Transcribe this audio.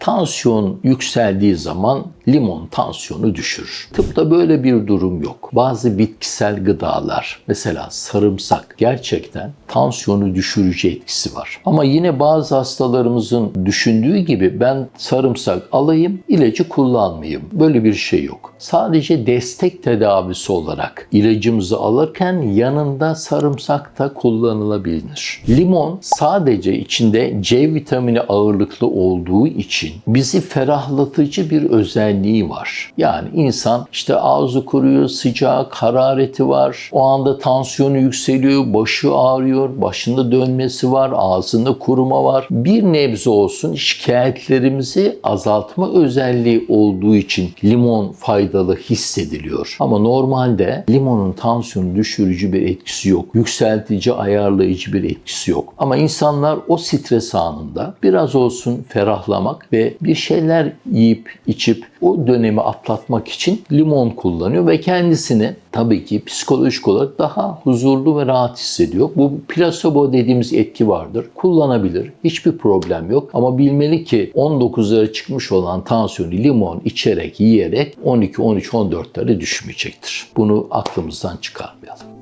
Tansiyon yükseldiği zaman limon tansiyonu düşürür. Tıpta böyle bir durum yok. Bazı bitkisel gıdalar, mesela sarımsak gerçekten tansiyonu düşürücü etkisi var. Ama yine bazı hastalarımızın düşündüğü gibi ben sarımsak alayım, ilacı kullanmayayım. Böyle bir şey yok. Sadece destek tedavisi olarak ilacımızı alırken yanında sarımsak da kullanılabilir. Limon sadece içinde C vitamini ağırlıklı olduğu için bizi ferahlatıcı bir özelliği var. Yani insan işte ağzı kuruyor, sıcak, harareti var. O anda tansiyonu yükseliyor, başı ağrıyor, başında dönmesi var, ağzında kuruma var. Bir nebze olsun şikayetlerimizi azaltma özelliği olduğu için limon faydalı hissediliyor. Ama normalde limonun tansiyonu düşürücü bir etkisi yok. Yükseltici, ayarlayıcı bir etkisi yok. Ama insanlar o stres anında biraz olsun ferahlamak ve bir şeyler yiyip içip o dönemi atlatmak için limon kullanıyor ve kendisini tabii ki psikolojik olarak daha huzurlu ve rahat hissediyor. Bu plasebo dediğimiz etki vardır. Kullanabilir. Hiçbir problem yok. Ama bilmeli ki 19'lara çıkmış olan tansiyonu limon içerek, yiyerek 12, 13, 14'lere düşmeyecektir. Bunu aklımızdan çıkarmayalım.